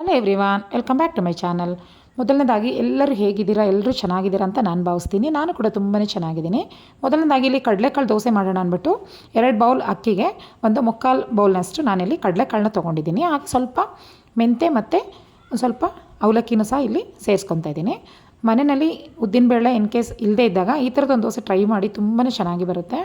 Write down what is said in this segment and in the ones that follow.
Hello everyone welcome back to my channel ಮೊದಲನೇದಾಗಿ, ಎಲ್ಲರೂ ಹೇಗಿದ್ದೀರಾ, ಎಲ್ಲರೂ ಚೆನ್ನಾಗಿದ್ದೀರಾ ಅಂತ ನಾನು ಭಾವಿಸ್ತೀನಿ. ನಾನು ಕೂಡ ತುಂಬಾ ಚೆನ್ನಾಗಿದ್ದೀನಿ. ಮೊದಲನೇದಾಗಿ ಇಲ್ಲಿ ಕಡಲೆಕಾಳು ದೋಸೆ ಮಾಡೋಣ ಅಂದ್ಬಿಟ್ಟು, ಎರಡು ಬೌಲ್ ಅಕ್ಕಿಗೆ ಒಂದು ಮುಕ್ಕಾಲು ಬೌಲ್ನಷ್ಟು ನಾನಿಲ್ಲಿ ಕಡಲೆಕಾಳನ್ನ ತೊಗೊಂಡಿದ್ದೀನಿ. ಹಾಗೆ ಸ್ವಲ್ಪ ಮೆಂತೆ ಮತ್ತು ಸ್ವಲ್ಪ ಅವಲಕ್ಕಿನೂ ಸಹ ಇಲ್ಲಿ ಸೇರಿಸ್ಕೊತಾ ಇದ್ದೀನಿ. ಮನೆಯಲ್ಲಿ ಉದ್ದಿನಬೇಳೆ ಇನ್ ಕೇಸ್ ಇಲ್ಲದೇ ಇದ್ದಾಗ ಈ ಥರದೊಂದು ದೋಸೆ ಟ್ರೈ ಮಾಡಿ ತುಂಬಾ ಚೆನ್ನಾಗಿ ಬರುತ್ತೆ.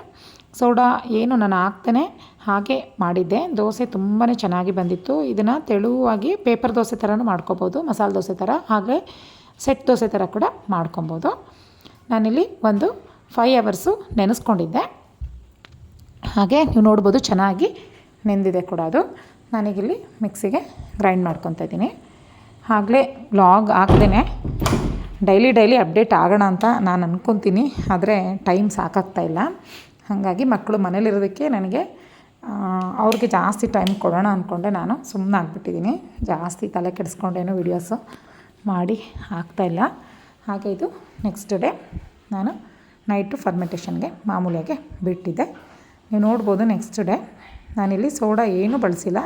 ಸೋಡಾ ಏನು ನಾನು ಹಾಕ್ತೇನೆ. ಹಾಗೆ ಮಾಡಿದ್ದೆ. ದೋಸೆ ತುಂಬಾ ಚೆನ್ನಾಗಿ ಬಂದಿತ್ತು. ಇದನ್ನು ತೆಳುವಾಗಿ ಪೇಪರ್ ದೋಸೆ ಥರನೂ ಮಾಡ್ಕೊಬೋದು, ಮಸಾಲೆ ದೋಸೆ ಥರ ಹಾಗೆ ಸೆಟ್ ದೋಸೆ ಥರ ಕೂಡ ಮಾಡ್ಕೊಬೋದು. ನಾನಿಲ್ಲಿ ಒಂದು ಫೈವ್ ಅವರ್ಸು ನೆನೆಸ್ಕೊಂಡಿದ್ದೆ. ಹಾಗೆ ನೀವು ನೋಡ್ಬೋದು ಚೆನ್ನಾಗಿ ನೆಂದಿದೆ ಕೂಡ ಅದು. ನಾನೀಗಿಲ್ಲಿ ಮಿಕ್ಸಿಗೆ ಗ್ರೈಂಡ್ ಮಾಡ್ಕೊತಾ ಇದ್ದೀನಿ. ಆಗಲೇ ವ್ಲಾಗ್ ಹಾಕ್ದೇ ಡೈಲಿ ಡೈಲಿ ಅಪ್ಡೇಟ್ ಆಗೋಣ ಅಂತ ನಾನು ಅಂದ್ಕೊತೀನಿ ಆದರೆ ಟೈಮ್ ಸಾಕಾಗ್ತಾ ಇಲ್ಲ. ಹಾಗಾಗಿ ಮಕ್ಕಳು ಮನೇಲಿರೋದಕ್ಕೆ ನನಗೆ ಅವ್ರಿಗೆ ಜಾಸ್ತಿ ಟೈಮ್ ಕೊಡೋಣ ಅಂದ್ಕೊಂಡೆ ನಾನು. ಸುಮ್ಮನೆ ಆಗಿಬಿಟ್ಟಿದ್ದೀನಿ ಜಾಸ್ತಿ ತಲೆ ಕೆಡಿಸ್ಕೊಂಡೇನೋ ವೀಡಿಯೋಸು ಮಾಡಿ ಆಗ್ತಾಯಿಲ್ಲ ಹಾಗೆ ಇದು ನೆಕ್ಸ್ಟ್ ಡೇ ನಾನು ನೈಟು ಫರ್ಮೆಂಟೇಷನ್ಗೆ ಮಾಮೂಲಿಯಾಗೆ ಬಿಟ್ಟಿದ್ದೆ. ನೀವು ನೋಡ್ಬೋದು ನೆಕ್ಸ್ಟ್ ಡೇ ನಾನಿಲ್ಲಿ ಸೋಡಾ ಏನೂ ಬಳಸಿಲ್ಲ.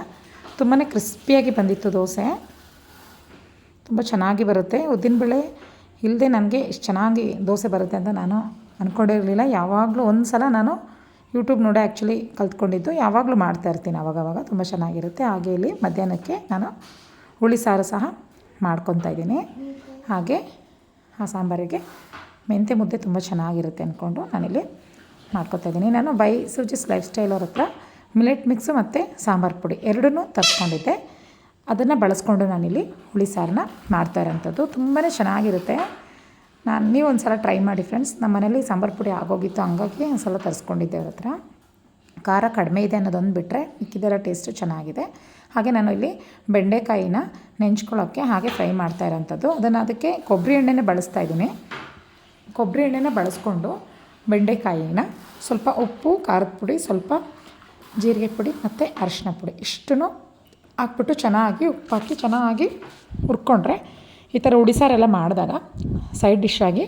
ತುಂಬಾ ಕ್ರಿಸ್ಪಿಯಾಗಿ ಬಂದಿತ್ತು ದೋಸೆ. ತುಂಬ ಚೆನ್ನಾಗಿ ಬರುತ್ತೆ. ಉದ್ದಿನಬೇಳೆ ಇಲ್ಲದೆ ನನಗೆ ಇಷ್ಟು ಚೆನ್ನಾಗಿ ದೋಸೆ ಬರುತ್ತೆ ಅಂತ ನಾನು ಅಂದ್ಕೊಂಡಿರಲಿಲ್ಲ ಯಾವಾಗಲೂ ಒಂದು ಸಲ ನಾನು ಯೂಟ್ಯೂಬ್ ನೋಡಿ ಆ್ಯಕ್ಚುಲಿ ಕಲ್ತ್ಕೊಂಡಿದ್ದು. ಯಾವಾಗಲೂ ಮಾಡ್ತಾಯಿರ್ತೀನಿ ಅವಾಗವಾಗ ತುಂಬ ಚೆನ್ನಾಗಿರುತ್ತೆ. ಹಾಗೆ ಇಲ್ಲಿ ಮಧ್ಯಾಹ್ನಕ್ಕೆ ನಾನು ಹುಳಿ ಸಾರು ಸಹ ಮಾಡ್ಕೊತಾ ಇದ್ದೀನಿ. ಹಾಗೆ ಆ ಸಾಂಬಾರಿಗೆ ಮೆಂತೆ ಮುದ್ದೆ ತುಂಬ ಚೆನ್ನಾಗಿರುತ್ತೆ ಅಂದ್ಕೊಂಡು ನಾನಿಲ್ಲಿ ಮಾಡ್ಕೊತಾ ಇದ್ದೀನಿ. ನಾನು ಬೈ ಸುಜಿಸ್ ಲೈಫ್ ಸ್ಟೈಲ್ ಅವ್ರ ಹತ್ರ ಮಿಲೆಟ್ ಮಿಕ್ಸು ಮತ್ತು ಸಾಂಬಾರು ಪುಡಿ ಎರಡನ್ನೂ ತರಿಸ್ಕೊಂಡಿದ್ದೆ. ಅದನ್ನು ಬಳಸ್ಕೊಂಡು ನಾನಿಲ್ಲಿ ಹುಳಿ ಸಾರನ್ನ ಮಾಡ್ತಾ ಇರೋಂಥದ್ದು. ತುಂಬಾ ಚೆನ್ನಾಗಿರುತ್ತೆ. ನಾನು ನೀವು ಒಂದು ಸಲ ಟ್ರೈ ಮಾಡಿ ಫ್ರೆಂಡ್ಸ್ ನಮ್ಮ ಮನೇಲಿ ಸಾಂಬಾರು ಪುಡಿ ಆಗೋಗಿತ್ತು, ಹಂಗಾಗಿ ಒಂದು ಸಲ ತರಿಸ್ಕೊಂಡಿದ್ದೆ ಅವ್ರ ಹತ್ರ. ಖಾರ ಕಡಿಮೆ ಇದೆ ಅನ್ನೋದೊಂದು ಬಿಟ್ಟರೆ ಮಿಕ್ಕಿದೆಲ್ಲ ಟೇಸ್ಟು ಚೆನ್ನಾಗಿದೆ. ಹಾಗೆ ನಾನು ಇಲ್ಲಿ ಬೆಂಡೆಕಾಯಿನ ನೆಂಚ್ಕೊಳ್ಳೋಕ್ಕೆ ಹಾಗೆ ಫ್ರೈ ಮಾಡ್ತಾ ಇರೋಂಥದ್ದು. ಅದನ್ನು ಅದಕ್ಕೆ ಕೊಬ್ಬರಿ ಎಣ್ಣೆನೇ ಬಳಸ್ತಾ ಇದ್ದೀನಿ. ಕೊಬ್ಬರಿ ಎಣ್ಣೆನ ಬಳಸ್ಕೊಂಡು ಬೆಂಡೆಕಾಯಿನ ಸ್ವಲ್ಪ ಉಪ್ಪು, ಖಾರದ ಪುಡಿ, ಸ್ವಲ್ಪ ಜೀರಿಗೆ ಪುಡಿ ಮತ್ತು ಅರಿಶಿನ ಪುಡಿ ಇಷ್ಟನ್ನು ಹಾಕ್ಬಿಟ್ಟು ಚೆನ್ನಾಗಿ ಉಪ್ಪು ಹಾಕಿ ಚೆನ್ನಾಗಿ ಹುರ್ಕೊಂಡ್ರೆ ಈ ಥರ ಉಡಿಸಾರೆಲ್ಲ ಮಾಡಿದಾಗ ಸೈಡ್ ಡಿಶ್ಶಾಗಿ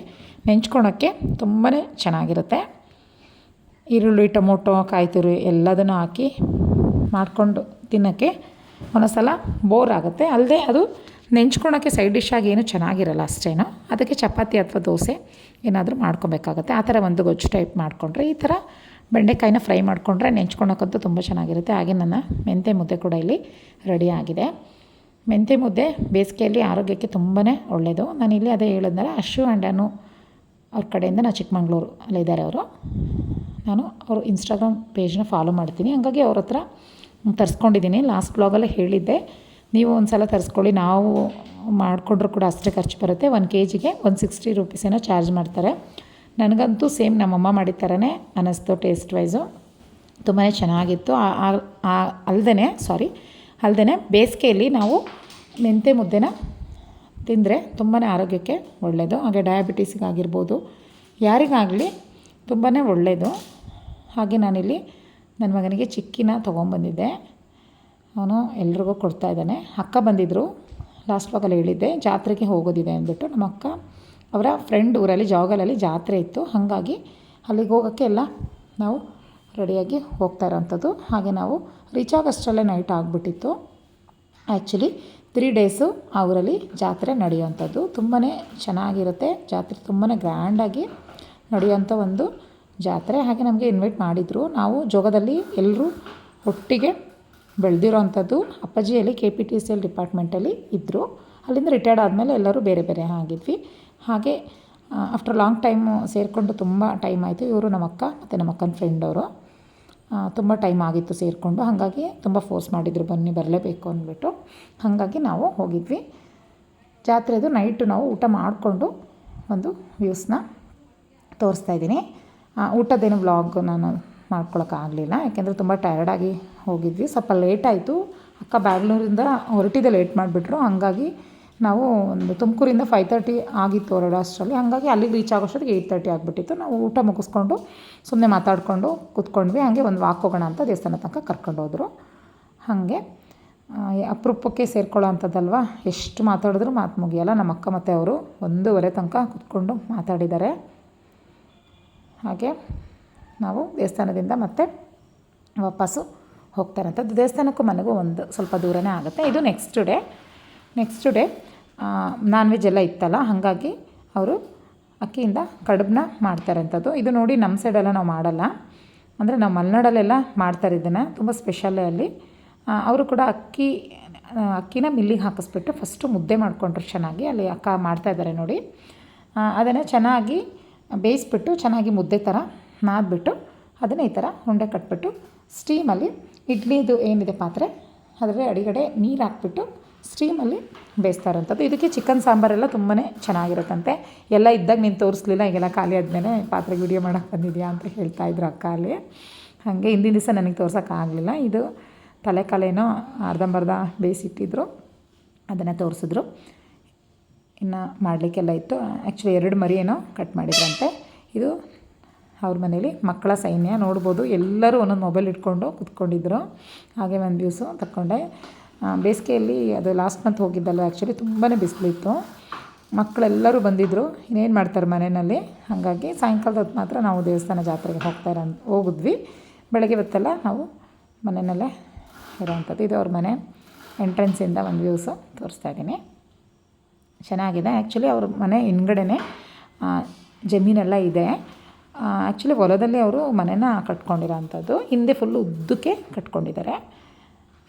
ನೆಂಚ್ಕೊಳೋಕ್ಕೆ ತುಂಬಾ ಚೆನ್ನಾಗಿರುತ್ತೆ. ಈರುಳ್ಳಿ, ಟೊಮೊಟೊ ಕಾಯಿ ತುರಿ ಎಲ್ಲದನ್ನು ಹಾಕಿ ಮಾಡಿಕೊಂಡು ತಿನ್ನೋಕ್ಕೆ ಒಂದೊಂದ್ಸಲ ಬೋರ್ ಆಗುತ್ತೆ. ಅಲ್ಲದೆ ಅದು ನೆಂಚ್ಕೊಳಕ್ಕೆ ಸೈಡ್ ಡಿಶ್ಶಾಗಿ ಏನು ಚೆನ್ನಾಗಿರಲ್ಲ ಅಷ್ಟೇನು? ಅದಕ್ಕೆ ಚಪಾತಿ ಅಥವಾ ದೋಸೆ ಏನಾದರೂ ಮಾಡ್ಕೊಬೇಕಾಗುತ್ತೆ. ಆ ಥರ ಒಂದು ಗೊಜ್ಜು ಟೈಪ್ ಮಾಡಿಕೊಂಡ್ರೆ ಈ ಥರ ಬೆಂಡೆಕಾಯಿನ ಫ್ರೈ ಮಾಡಿಕೊಂಡ್ರೆ ನೆಂಚ್ಕೊಳಕ್ಕಂತೂ ತುಂಬ ಚೆನ್ನಾಗಿರುತ್ತೆ. ಹಾಗೆ ನನ್ನ ಮೆಂತೆ ಮುದ್ದೆ ಕೂಡ ಇಲ್ಲಿ ರೆಡಿ ಆಗಿದೆ. ಮೆಂತ್ಯ ಮುದ್ದೆ ಬೇಸಿಗೆಯಲ್ಲಿ ಆರೋಗ್ಯಕ್ಕೆ ತುಂಬಾ ಒಳ್ಳೆಯದು ನಾನಿಲ್ಲಿ ಅದೇ ಹೇಳಿದ್ನಲ್ಲ ಅಶು ಆ್ಯಂಡ್ ಅವ್ರ ಕಡೆಯಿಂದ ನಾನು ಚಿಕ್ಕಮಂಗ್ಳೂರು ಅಲ್ಲಿದ್ದಾರೆ ಅವರು. ನಾನು ಅವರು ಇನ್ಸ್ಟಾಗ್ರಾಮ್ ಪೇಜ್ನ ಫಾಲೋ ಮಾಡ್ತೀನಿ. ಹಂಗಾಗಿ ಅವ್ರ ಹತ್ರ ತರಿಸ್ಕೊಂಡಿದ್ದೀನಿ. ಲಾಸ್ಟ್ ಬ್ಲಾಗಲ್ಲೇ ಹೇಳಿದ್ದೆ. ನೀವು ಒಂದು ಸಲ ತರಿಸ್ಕೊಳ್ಳಿ. ನಾವು ಮಾಡಿಕೊಂಡ್ರು ಕೂಡ ಅಷ್ಟೇ ಖರ್ಚು ಬರುತ್ತೆ. ಒಂದು ಕೆ ಜಿಗೆ ಒಂದು ಸಿಕ್ಸ್ಟಿ ರುಪೀಸೇನೋ ಚಾರ್ಜ್ ಮಾಡ್ತಾರೆ. ನನಗಂತೂ ಸೇಮ್ ನಮ್ಮಮ್ಮ ಮಾಡಿದ ಥರನೇ ಅನ್ನಿಸ್ತು ಟೇಸ್ಟ್ ವೈಸು ತುಂಬಾ ಚೆನ್ನಾಗಿತ್ತು. ಅಲ್ಲದೇ ಸಾರಿ ಅಲ್ದೇ ಬೇಸಿಗೆಯಲ್ಲಿ ನಾವು ಮೆಂತೆ ಮುದ್ದೆನ ತಿಂದರೆ ತುಂಬಾ ಆರೋಗ್ಯಕ್ಕೆ ಒಳ್ಳೆಯದು ಹಾಗೆ ಡಯಾಬಿಟೀಸ್ಗಾಗಿರ್ಬೋದು ಯಾರಿಗಾಗಲಿ ತುಂಬಾ ಒಳ್ಳೆಯದು ಹಾಗೆ ನಾನಿಲ್ಲಿ ನನ್ನ ಮಗನಿಗೆ ಚಿಕ್ಕಿನ ತೊಗೊಂಬಂದಿದ್ದೆ. ಅವನು ಎಲ್ರಿಗೂ ಕೊಡ್ತಾ ಇದ್ದಾನೆ. ಅಕ್ಕ ಬಂದಿದ್ದರು ಲಾಸ್ಟ್ ವಾಗಲ್ಲಿ ಹೇಳಿದ್ದೆ ಜಾತ್ರೆಗೆ ಹೋಗೋದಿದೆ ಅಂದ್ಬಿಟ್ಟು ನಮ್ಮ ಅಕ್ಕ ಅವರ ಫ್ರೆಂಡ್ ಊರಲ್ಲಿ ಜಾಗಲಲ್ಲಿ ಜಾತ್ರೆ ಇತ್ತು. ಹಾಗಾಗಿ ಅಲ್ಲಿಗೆ ಹೋಗೋಕ್ಕೆ ಎಲ್ಲ ನಾವು ರೆಡಿಯಾಗಿ ಹೋಗ್ತಾ ಇರೋಂಥದ್ದು. ಹಾಗೆ ನಾವು ರೀಚ್ ಆಗೋಷ್ಟರಲ್ಲೇ ನೈಟ್ ಆಗಿಬಿಟ್ಟಿತ್ತು. ಆ್ಯಕ್ಚುಲಿ ತ್ರೀ ಡೇಸು ಆ ಊರಲ್ಲಿ ಜಾತ್ರೆ ನಡೆಯುವಂಥದ್ದು. ತುಂಬಾ ಚೆನ್ನಾಗಿರುತ್ತೆ. ಜಾತ್ರೆ ತುಂಬಾ ಗ್ರ್ಯಾಂಡಾಗಿ ನಡೆಯುವಂಥ ಒಂದು ಜಾತ್ರೆ. ಹಾಗೆ ನಮಗೆ ಇನ್ವೈಟ್ ಮಾಡಿದರು. ನಾವು ಜೋಗದಲ್ಲಿ ಎಲ್ಲರೂ ಒಟ್ಟಿಗೆ ಬೆಳೆದಿರೋ ಅಂಥದ್ದು ಅಪ್ಪಾಜಿಯಲ್ಲಿ K P T C L ಡಿಪಾರ್ಟ್ಮೆಂಟಲ್ಲಿ ಇದ್ದರು ಅಲ್ಲಿಂದ ರಿಟೈರ್ಡ್ ಆದಮೇಲೆ ಎಲ್ಲರೂ ಬೇರೆ ಬೇರೆ ಆಗಿದ್ವಿ. ಹಾಗೆ ಆಫ್ಟರ್ ಲಾಂಗ್ ಟೈಮು ಸೇರಿಕೊಂಡು ತುಂಬ ಟೈಮ್ ಆಯಿತು. ಇವರು ನಮ್ಮ ಅಕ್ಕ ಮತ್ತು ನಮ್ಮ ಅಕ್ಕನ ಫ್ರೆಂಡ್ ಅವರು. ತುಂಬ ಟೈಮ್ ಆಗಿತ್ತು ಸೇರಿಕೊಂಡು. ಹಾಗಾಗಿ ತುಂಬ ಫೋರ್ಸ್ ಮಾಡಿದರು, ಬನ್ನಿ ಬರಲೇಬೇಕು ಅಂದ್ಬಿಟ್ಟು. ಹಾಗಾಗಿ ನಾವು ಹೋಗಿದ್ವಿ. ಜಾತ್ರೆದು ನೈಟು ನಾವು ಊಟ ಮಾಡಿಕೊಂಡು ಒಂದು ವ್ಯೂಸ್ನ ತೋರಿಸ್ತಾ ಇದ್ದೀನಿ. ಊಟದ್ದೇನು ವ್ಲಾಗ್ ನಾನು ಮಾಡ್ಕೊಳಕ್ಕಾಗಲಿಲ್ಲ ಯಾಕೆಂದರೆ ತುಂಬ ಟಯರ್ಡಾಗಿ ಹೋಗಿದ್ವಿ. ಸ್ವಲ್ಪ ಲೇಟ್ ಆಯಿತು. ಅಕ್ಕ ಬ್ಯಾಂಗ್ಳೂರಿಂದ ಹೊರಟಿದೆ ಲೇಟ್ ಮಾಡಿಬಿಟ್ರು. ಹಾಗಾಗಿ ನಾವು ಒಂದು ತುಮಕೂರಿಂದ ಫೈವ್ ತರ್ಟಿ ಆಗಿತ್ತು ಹೊರಡೋ ಅಷ್ಟರಲ್ಲಿ ಹಾಗಾಗಿ ಅಲ್ಲಿಗೆ ರೀಚ್ ಆಗೋಷ್ಟೊತ್ತಿಗೆ ಏಯ್ಟ್ ತರ್ಟಿ ಆಗಿಬಿಟ್ಟಿತ್ತು. ನಾವು ಊಟ ಮುಗಿಸ್ಕೊಂಡು ಸುಮ್ಮನೆ ಮಾತಾಡಿಕೊಂಡು ಕೂತ್ಕೊಂಡ್ವಿ. ಹಾಗೆ ಒಂದು ವಾಕ್ ಹೋಗೋಣ ಅಂತ ದೇವಸ್ಥಾನ ತನಕ ಕರ್ಕೊಂಡು ಹೋದರು. ಹಾಗೆ ಅಪರೂಪಕ್ಕೆ ಸೇರ್ಕೊಳ್ಳೋ ಅಂಥದ್ದಲ್ವ ಎಷ್ಟು ಮಾತಾಡಿದ್ರು ಮಾತು ಮುಗಿಯಲ್ಲ. ನಮ್ಮ ಅಕ್ಕ ಮತ್ತು ಅವರು ಒಂದೂವರೆ ತನಕ ಕೂತ್ಕೊಂಡು ಮಾತಾಡಿದ್ದಾರೆ. ಹಾಗೆ ನಾವು ದೇವಸ್ಥಾನದಿಂದ ಮತ್ತೆ ವಾಪಸ್ಸು ಹೋಗ್ತಾರಂಥದ್ದು ದೇವಸ್ಥಾನಕ್ಕೂ ಮನೆಗೂ ಒಂದು ಸ್ವಲ್ಪ ದೂರನೇ ಆಗುತ್ತೆ. ಇದು next day next day non veg ಎಲ್ಲ ಇತ್ತಲ್ಲ, ಹಾಗಾಗಿ ಅವರು ಅಕ್ಕಿಯಿಂದ ಕಡುಬನ್ನ ಮಾಡ್ತಾರಂಥದ್ದು. ಇದು ನೋಡಿ ನಮ್ಮ ಸೈಡೆಲ್ಲ ನಾವು ಮಾಡಲ್ಲ. ಅಂದರೆ ನಾವು ಮಲೆನಾಡಲ್ಲೆಲ್ಲ ಮಾಡ್ತಾರೆ ಇದನ್ನು, ತುಂಬ ಸ್ಪೆಷಲ್ಲೇ ಅಲ್ಲಿ. ಅವರು ಕೂಡ ಅಕ್ಕಿ ಅಕ್ಕಿನ ಮಿಲ್ಲಿಗೆ ಹಾಕಿಸ್ಬಿಟ್ಟು ಫಸ್ಟು ಮುದ್ದೆ ಮಾಡಿಕೊಂಡ್ರು ಚೆನ್ನಾಗಿ. ಅಲ್ಲಿ ಅಕ್ಕ ಮಾಡ್ತಾಯಿದ್ದಾರೆ ನೋಡಿ. ಅದನ್ನು ಚೆನ್ನಾಗಿ ಬೇಯಿಸ್ಬಿಟ್ಟು, ಚೆನ್ನಾಗಿ ಮುದ್ದೆ ಥರ ನಾದ್ಬಿಟ್ಟು, ಅದನ್ನು ಈ ಥರ ಉಂಡೆ ಕಟ್ಬಿಟ್ಟು ಸ್ಟೀಮಲ್ಲಿ ಇಡ್ಲಿದು ಏನಿದೆ ಪಾತ್ರೆ, ಅದರಲ್ಲಿ ಅಡಿಗಡೆ ನೀರು ಹಾಕ್ಬಿಟ್ಟು ಸ್ಟೀಮಲ್ಲಿ ಬೇಯಿಸ್ತಾ ಇರೋಂಥದ್ದು. ಇದಕ್ಕೆ ಚಿಕನ್ ಸಾಂಬಾರೆಲ್ಲ ತುಂಬಾ ಚೆನ್ನಾಗಿರುತ್ತಂತೆ. ಎಲ್ಲ ಇದ್ದಾಗ ನೀನು ತೋರಿಸ್ಲಿಲ್ಲ, ಈಗೆಲ್ಲ ಖಾಲಿ ಆದಮೇಲೆ ಪಾತ್ರೆಗೆ ವಿಡಿಯೋ ಮಾಡೋಕ್ಕೆ ಬಂದಿದ್ಯಾ ಅಂತ ಹೇಳ್ತಾ ಇದ್ರು ಅಕ್ಕ ಅಲ್ಲಿ. ಹಾಗೆ ಹಿಂದಿನ ದಿವಸ ನನಗೆ ತೋರ್ಸೋಕ್ಕಾಗಲಿಲ್ಲ ಇದು ತಲೆಕಾಲೇನೋ ಅರ್ಧಂಬರ್ಧ ಬೇಯಿಸಿಟ್ಟಿದ್ರು. ಅದನ್ನು ತೋರಿಸಿದ್ರು. ಇನ್ನು ಮಾಡಲಿಕ್ಕೆಲ್ಲ ಇತ್ತು. ಆ್ಯಕ್ಚುಲಿ ಎರಡು ಮರಿ ಏನೋ ಕಟ್ ಮಾಡಿದ್ರಂತೆ. ಇದು ಅವ್ರ ಮನೇಲಿ ಮಕ್ಕಳ ಸೈನ್ಯ ನೋಡ್ಬೋದು. ಎಲ್ಲರೂ ಒಂದೊಂದು ಮೊಬೈಲ್ ಇಟ್ಕೊಂಡು ಕುತ್ಕೊಂಡಿದ್ರು. ಹಾಗೆ ಒಂದು ದಿವಸ ತಗೊಂಡೆ ಬೇಸಿಗೆಯಲ್ಲಿ ಅದು ಲಾಸ್ಟ್ ಮಂತ್ ಹೋಗಿದ್ದಲ್ಲ ಆ್ಯಕ್ಚುಲಿ ತುಂಬಾ ಬಿಸಿಲಿತ್ತು ಮಕ್ಕಳೆಲ್ಲರೂ ಬಂದಿದ್ದರು ಇನ್ನೇನು ಮಾಡ್ತಾರೆ ಮನೆಯಲ್ಲಿ? ಹಾಗಾಗಿ ಸಾಯಂಕಾಲದ ಹೊತ್ತು ಮಾತ್ರ ನಾವು ದೇವಸ್ಥಾನ ಜಾತ್ರೆಗೆ ಹೋಗ್ತಾ ಇರೋ ಹೋಗಿದ್ವಿ. ಬೆಳಗ್ಗೆ ಹೊತ್ತೆಲ್ಲ ನಾವು ಮನೆಯಲ್ಲೇ ಇರೋವಂಥದ್ದು. ಇದು ಅವ್ರ ಮನೆ ಎಂಟ್ರೆನ್ಸಿಂದ ಒಂದು ವ್ಯೂಸು ತೋರಿಸ್ತಾ ಇದ್ದೀನಿ. ಚೆನ್ನಾಗಿದೆ. ಆ್ಯಕ್ಚುಲಿ ಅವ್ರ ಮನೆ ಹಿಂದ್ಗಡೆನೇ ಜಮೀನೆಲ್ಲ ಇದೆ. ಆ್ಯಕ್ಚುಲಿ ಹೊಲದಲ್ಲಿ ಅವರು ಮನೆನ ಕಟ್ಕೊಂಡಿರೋ ಅಂಥದ್ದು ಹಿಂದೆ ಫುಲ್ಲು ಉದ್ದಕ್ಕೆ ಕಟ್ಕೊಂಡಿದ್ದಾರೆ.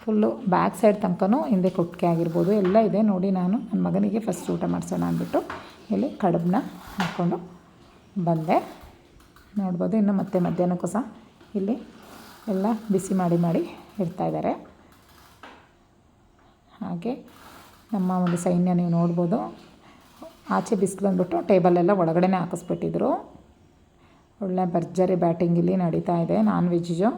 ಫುಲ್ಲು ಬ್ಯಾಕ್ ಸೈಡ್ ತನಕನೂ ಹಿಂದೆ ಕೊಟ್ಟಿಗೆ ಆಗಿರ್ಬೋದು. ಎಲ್ಲ ಇದೆ. ನೋಡಿ ನಾನು ನನ್ನ ಮಗನಿಗೆ ಫಸ್ಟ್ ಊಟ ಮಾಡಿಸೋಣ ಅಂದ್ಬಿಟ್ಟು ಇಲ್ಲಿ ಕಡಬನ್ನ ಹಾಕ್ಕೊಂಡು ಬಂದೆ. ನೋಡ್ಬೋದು ಇನ್ನು ಮತ್ತೆ ಮಧ್ಯಾಹ್ನಕ್ಕೂ ಸಹ ಇಲ್ಲಿ ಎಲ್ಲ ಬಿಸಿ ಮಾಡಿ ಮಾಡಿ ಇಡ್ತಾಯಿದ್ದಾರೆ ಹಾಗೆ ನಮ್ಮ ಒಂದು ಸೈನ್ಯ ನೀವು ನೋಡ್ಬೋದು. ಆಚೆ ಬಿಸಿಲು ಬಂದುಬಿಟ್ಟು ಟೇಬಲೆಲ್ಲ ಒಳಗಡೆನೇ ಹಾಕಿಸ್ಬಿಟ್ಟಿದ್ರು. ಒಳ್ಳೆ ಭರ್ಜರಿ ಬ್ಯಾಟಿಂಗ್ ಇಲ್ಲಿ ನಡೀತಾ ಇದೆ. ನಾನ್ ವೆಜ್ಜು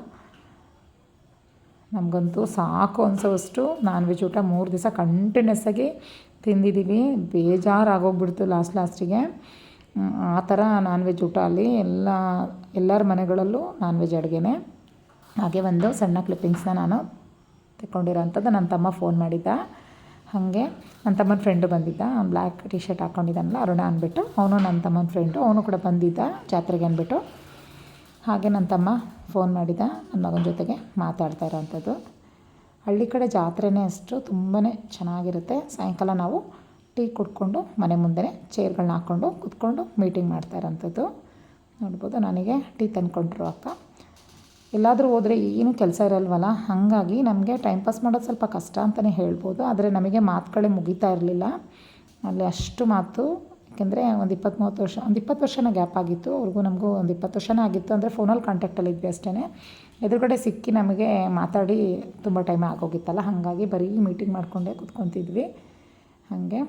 ನಮಗಂತೂ ಸಾಕು ಅನ್ಸೋವಷ್ಟು ನಾನ್ ವೆಜ್ ಊಟ ಮೂರು ದಿವಸ ಕಂಟಿನ್ಯೂಸ್ ಆಗಿ ತಿಂದಿದ್ದೀವಿ ಬೇಜಾರಾಗೋಗ್ಬಿಡ್ತು ಲಾಸ್ಟ್ ಲಾಸ್ಟಿಗೆ ಆ ಥರ ನಾನ್ ವೆಜ್ ಊಟ ಅಲ್ಲಿ ಎಲ್ಲ, ಎಲ್ಲರ ಮನೆಗಳಲ್ಲೂ ನಾನ್ ವೆಜ್ ಅಡುಗೆನೇ. ಹಾಗೆ ಒಂದು ಸಣ್ಣ ಕ್ಲಿಪ್ಪಿಂಗ್ಸ್ನ ನಾನು ತಗೊಂಡಿರೋಂಥದ್ದು ನನ್ನ ತಮ್ಮ ಫೋನ್ ಮಾಡಿದ್ದ. ಹಾಗೆ ನನ್ನ ತಮ್ಮನ ಫ್ರೆಂಡು ಬಂದಿದ್ದ. ಬ್ಲ್ಯಾಕ್ ಟಿ ಶರ್ಟ್ ಹಾಕ್ಕೊಂಡಿದ್ದಾನಲ್ಲ ಅರುಣ ಅಂದ್ಬಿಟ್ಟು ಅವನು ನನ್ನ ತಮ್ಮನ ಫ್ರೆಂಡು ಅವನು ಕೂಡ ಬಂದಿದ್ದ ಜಾತ್ರೆಗೆ ಅಂದ್ಬಿಟ್ಟು ಹಾಗೆ ನನ್ನ ತಮ್ಮ ಫೋನ್ ಮಾಡಿದ ನನ್ನ ಮಗನ ಜೊತೆಗೆ ಮಾತಾಡ್ತಾ ಇರೋವಂಥದ್ದು ಹಳ್ಳಿ ಕಡೆ ಜಾತ್ರೆನೇ ಅಷ್ಟು ತುಂಬಾ ಚೆನ್ನಾಗಿರುತ್ತೆ. ಸಾಯಂಕಾಲ ನಾವು ಟೀ ಕುಡ್ಕೊಂಡು ಮನೆ ಮುಂದೆನೇ ಚೇರ್ಗಳನ್ನ ಹಾಕ್ಕೊಂಡು ಕುತ್ಕೊಂಡು ಮೀಟಿಂಗ್ ಮಾಡ್ತಾ ಇರೋಂಥದ್ದು. ನೋಡ್ಬೋದು ನನಗೆ ಟೀ ತಂದ್ಕೊಂಡ್ರು ಅಕ್ಕ. ಎಲ್ಲಾದರೂ ಹೋದರೆ ಏನು ಕೆಲಸ ಇರಲ್ವಲ್ಲ? ಹಾಗಾಗಿ ನಮಗೆ ಟೈಮ್ ಪಾಸ್ ಮಾಡೋದು ಸ್ವಲ್ಪ ಕಷ್ಟ ಅಂತಲೇ ಹೇಳ್ಬೋದು. ಆದರೆ ನಮಗೆ ಮಾತುಗಳೇ ಮುಗಿತಾ ಇರಲಿಲ್ಲ. ಅಲ್ಲಿ ಅಷ್ಟು ಮಾತು ಯಾಕೆಂದರೆ ಒಂದು ಇಪ್ಪತ್ತು ಮೂವತ್ತು ವರ್ಷ, ಒಂದು ಇಪ್ಪತ್ತು ವರ್ಷನ ಗ್ಯಾಪ್ ಆಗಿತ್ತು. ಅವ್ರಿಗೂ ನಮಗೂ ಒಂದು ಇಪ್ಪತ್ತು ವರ್ಷನೇ ಆಗಿತ್ತು ಅಂದರೆ ಫೋನಲ್ಲಿ ಕಾಂಟ್ಯಾಕ್ಟಲ್ಲಿ ಇದ್ವಿ ಅಷ್ಟೇ ಎದುರುಗಡೆ ಸಿಕ್ಕಿ ನಮಗೆ ಮಾತಾಡಿ ತುಂಬ ಟೈಮ್ ಆಗೋಗಿತ್ತಲ್ಲ, ಹಾಗಾಗಿ ಬರೀ ಮೀಟಿಂಗ್ ಮಾಡಿಕೊಂಡೇ ಕುತ್ಕೊತಿದ್ವಿ. ಹಾಗೆ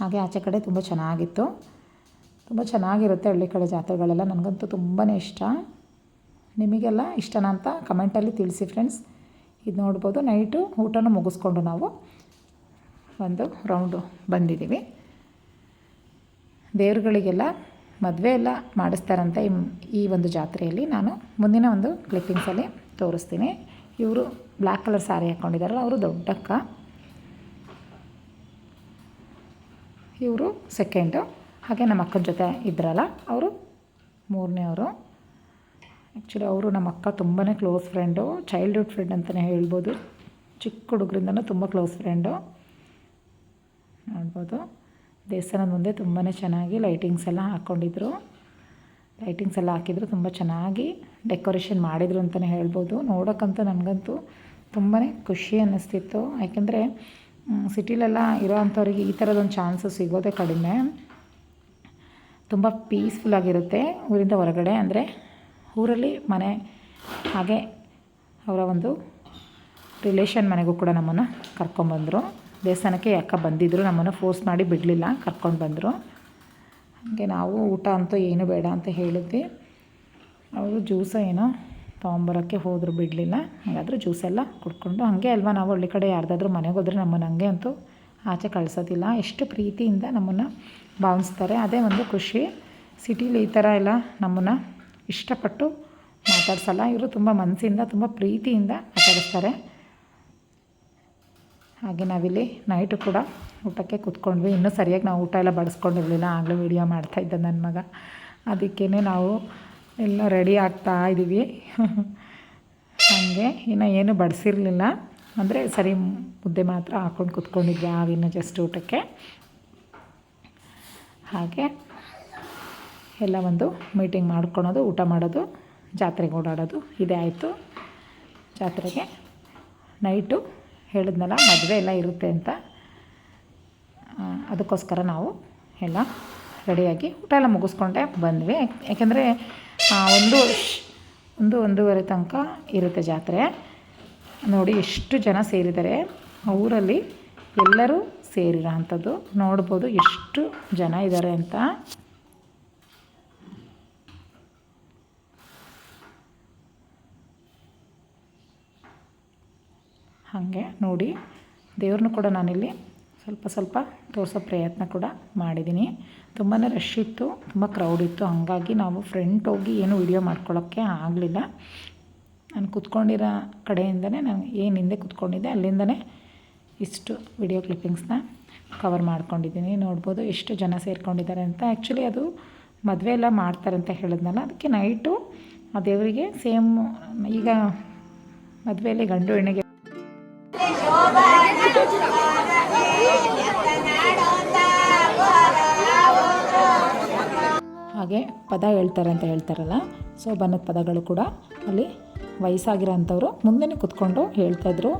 ಹಾಗೆ ಆಚೆ ಕಡೆ ತುಂಬ ಚೆನ್ನಾಗಿತ್ತು. ತುಂಬ ಚೆನ್ನಾಗಿರುತ್ತೆ ಹಳ್ಳಿ ಕಡೆ ಜಾತ್ರೆಗಳೆಲ್ಲ, ನನಗಂತೂ ತುಂಬಾ ಇಷ್ಟ. ನಿಮಗೆಲ್ಲ ಇಷ್ಟನಾ ಅಂತ ಕಮೆಂಟಲ್ಲಿ ತಿಳಿಸಿ ಫ್ರೆಂಡ್ಸ್ ಇದು ನೋಡ್ಬೋದು. ನೈಟು ಊಟನೂ ಮುಗಿಸ್ಕೊಂಡು ನಾವು ಒಂದು ರೌಂಡು ಬಂದಿದ್ದೀವಿ. ದೇವ್ರುಗಳಿಗೆಲ್ಲ ಮದುವೆ ಎಲ್ಲ ಮಾಡಿಸ್ತಾರಂತೆ ಈ ಒಂದು ಜಾತ್ರೆಯಲ್ಲಿ ನಾನು ಮುಂದಿನ ಒಂದು ಕ್ಲಿಪ್ಪಿಂಗ್ಸಲ್ಲಿ ತೋರಿಸ್ತೀನಿ. ಇವರು ಬ್ಲ್ಯಾಕ್ ಕಲರ್ ಸ್ಯಾರಿ ಹಾಕ್ಕೊಂಡಿದ್ದಾರಲ್ಲ ಅವರು ದೊಡ್ಡಕ್ಕ ಇವರು ಸೆಕೆಂಡು ಹಾಗೆ ನಮ್ಮ ಅಕ್ಕನ ಜೊತೆ ಇದ್ರಲ್ಲ, ಅವರು ಮೂರನೇವರು ಆ್ಯಕ್ಚುಲಿ ಅವರು ನಮ್ಮ ಅಕ್ಕ ತುಂಬಾ ಕ್ಲೋಸ್ ಫ್ರೆಂಡು ಚೈಲ್ಡ್ಹುಡ್ ಫ್ರೆಂಡ್ ಅಂತಲೇ ಹೇಳ್ಬೋದು. ಚಿಕ್ಕ ಹುಡುಗರಿಂದನೂ ತುಂಬ ಕ್ಲೋಸ್ ಫ್ರೆಂಡು ನೋಡ್ಬೋದು. ದೇವಸ್ಥಾನದ ಮುಂದೆ ತುಂಬಾ ಚೆನ್ನಾಗಿ ಲೈಟಿಂಗ್ಸ್ ಎಲ್ಲ ಹಾಕ್ಕೊಂಡಿದ್ರು ಲೈಟಿಂಗ್ಸ್ ಎಲ್ಲ ಹಾಕಿದ್ರು, ತುಂಬ ಚೆನ್ನಾಗಿ ಡೆಕೋರೇಷನ್ ಮಾಡಿದರು ಅಂತಲೇ ಹೇಳ್ಬೋದು. ನೋಡೋಕ್ಕಂತೂ ನನಗಂತೂ ತುಂಬಾ ಖುಷಿ ಅನ್ನಿಸ್ತಿತ್ತು. ಯಾಕೆಂದರೆ ಸಿಟಿಲೆಲ್ಲ ಇರೋ ಅಂಥವ್ರಿಗೆ ಈ ಥರದೊಂದು ಚಾನ್ಸು ಸಿಗೋದೇ ಕಡಿಮೆ. ತುಂಬ ಪೀಸ್ಫುಲ್ಲಾಗಿರುತ್ತೆ ಊರಿಂದ ಹೊರಗಡೆ. ಅಂದರೆ ಊರಲ್ಲಿ ಮನೆ, ಹಾಗೆ ಅವರ ಒಂದು ರಿಲೇಷನ್ ಮನೆಗೂ ಕೂಡ ನಮ್ಮನ್ನು ಕರ್ಕೊಂಬಂದರು ದೇವಸ್ಥಾನಕ್ಕೆ ಯಾಕೆ ಬಂದಿದ್ದರು ನಮ್ಮನ್ನು ಫೋರ್ಸ್ ಮಾಡಿ ಬಿಡಲಿಲ್ಲ, ಕರ್ಕೊಂಡು ಬಂದರು. ಹಾಗೆ ನಾವು ಊಟ ಅಂತೂ ಏನು ಬೇಡ ಅಂತ ಹೇಳಿದ್ವಿ. ಅವರು ಜ್ಯೂಸ ಏನೋ ತೊಗೊಂಬರೋಕ್ಕೆ ಹೋದರು, ಬಿಡಲಿಲ್ಲ. ಹಾಗಾದ್ರೆ ಜ್ಯೂಸೆಲ್ಲ ಕುಡ್ಕೊಂಡು ಹಾಗೆ ಅಲ್ವಾ, ನಾವು ಹಳ್ಳಿ ಕಡೆ ಯಾರ್ದಾದ್ರೂ ಮನೆಗೆ ಹೋದರೆ ನಮ್ಮನ್ನು ಹಂಗೆ ಅಂತೂ ಆಚೆ ಕಳಿಸೋದಿಲ್ಲ. ಎಷ್ಟು ಪ್ರೀತಿಯಿಂದ ನಮ್ಮನ್ನು ಭಾವಿಸ್ತಾರೆ ಅದೇ ಒಂದು ಖುಷಿ. ಸಿಟೀಲಿ ಈ ಥರ ಎಲ್ಲ ನಮ್ಮನ್ನು ಇಷ್ಟಪಟ್ಟು ಮಾತಾಡ್ಸಲ್ಲ. ಇವರು ತುಂಬ ಮನಸ್ಸಿಂದ, ತುಂಬ ಪ್ರೀತಿಯಿಂದ ಮಾತಾಡಿಸ್ತಾರೆ. ಹಾಗೆ ನಾವಿಲ್ಲಿ ನೈಟು ಕೂಡ ಊಟಕ್ಕೆ ಕೂತ್ಕೊಂಡ್ವಿ. ಇನ್ನೂ ಸರಿಯಾಗಿ ನಾವು ಊಟ ಎಲ್ಲ ಬಡಿಸ್ಕೊಂಡಿರಲಿಲ್ಲ. ಆಗಲೂ ವೀಡಿಯೋ ಮಾಡ್ತಾಯಿದ್ದ ನನ್ನ ಮಗ. ಅದಕ್ಕೇ ನಾವು ಎಲ್ಲ ರೆಡಿ ಆಗ್ತಾ ಇದ್ದೀವಿ ಹಾಗೆ ಇನ್ನು ಏನು ಬಡಿಸಿರಲಿಲ್ಲ. ಅಂದರೆ ಸರಿ ಮುದ್ದೆ ಮಾತ್ರ ಹಾಕ್ಕೊಂಡು ಕುತ್ಕೊಂಡಿದ್ವಿ ಆಗಿನ ಜಸ್ಟ್ ಊಟಕ್ಕೆ. ಹಾಗೆ ಎಲ್ಲ ಒಂದು ಮೀಟಿಂಗ್ ಮಾಡ್ಕೊಳೋದು, ಊಟ ಮಾಡೋದು, ಜಾತ್ರೆಗೆ ಓಡಾಡೋದು. ಇದೇ ಆಯಿತು. ಜಾತ್ರೆಗೆ ನೈಟು ಹೇಳಿದ್ನಲ್ಲ, ಮದುವೆ ಎಲ್ಲ ಇರುತ್ತೆ ಅಂತ. ಅದಕ್ಕೋಸ್ಕರ ನಾವು ಎಲ್ಲ ರೆಡಿಯಾಗಿ ಊಟ ಎಲ್ಲ ಮುಗಿಸ್ಕೊಂಡೆ ಬಂದ್ವಿ. ಯಾಕ್- ಯಾಕೆಂದರೆ ಒಂದು ಒಂದು ಒಂದೂವರೆ ತನಕ ಇರುತ್ತೆ ಜಾತ್ರೆ. ನೋಡಿ, ಎಷ್ಟು ಜನ ಸೇರಿದ್ದಾರೆ. ಊರಲ್ಲಿ ಎಲ್ಲರೂ ಸೇರಿರೋ ಅಂಥದ್ದು ನೋಡ್ಬೋದು ಎಷ್ಟು ಜನ ಇದ್ದಾರೆ ಅಂತ. ಹಾಗೆ ನೋಡಿ. ದೇವ್ರನ್ನೂ ಕೂಡ ನಾನಿಲ್ಲಿ ಸ್ವಲ್ಪ ಸ್ವಲ್ಪ ತೋರಿಸೋ ಪ್ರಯತ್ನ ಕೂಡ ಮಾಡಿದ್ದೀನಿ. ತುಂಬಾ ರಶ್ ಇತ್ತು, ತುಂಬ ಕ್ರೌಡ್ ಇತ್ತು. ಹಾಗಾಗಿ ನಾವು ಫ್ರಂಟ್ ಹೋಗಿ ಏನು ವಿಡಿಯೋ ಮಾಡ್ಕೊಳ್ಳೋಕ್ಕೆ ಆಗಲಿಲ್ಲ. ನಾನು ಕುತ್ಕೊಂಡಿರೋ ಕಡೆಯಿಂದನೇ ನಾನು ಏನು ಹಿಂದೆ ಕೂತ್ಕೊಂಡಿದ್ದೆ, ಅಲ್ಲಿಂದನೇ ಇಷ್ಟು ವಿಡಿಯೋ ಕ್ಲಿಪ್ಪಿಂಗ್ಸ್ನ ಕವರ್ ಮಾಡ್ಕೊಂಡಿದ್ದೀನಿ. ನೋಡ್ಬೋದು ಎಷ್ಟು ಜನ ಸೇರ್ಕೊಂಡಿದ್ದಾರೆ ಅಂತ. ಆ್ಯಕ್ಚುಲಿ ಅದು ಮದುವೆ ಎಲ್ಲ ಮಾಡ್ತಾರೆ ಅಂತ ಹೇಳಿದ್ನಲ್ಲ, ಅದಕ್ಕೆ ನೈಟು ಆ ದೇವರಿಗೆ ಸೇಮ್ ಈಗ ಮದುವೆಯಲ್ಲಿ ಗಂಡು ಹೆಣ್ಣಿಗೆ ಹಾಗೆ ಪದ ಹೇಳ್ತಾರೆ ಅಂತ ಹೇಳ್ತಾರಲ್ಲ, ಸೊ ಬನ್ನದ ಪದಗಳು ಕೂಡ ಅಲ್ಲಿ ವಯಸ್ಸಾಗಿರೋ ಅಂಥವ್ರು ಮುಂದೆನೇ ಕುತ್ಕೊಂಡು ಹೇಳ್ತಾಯಿದ್ರು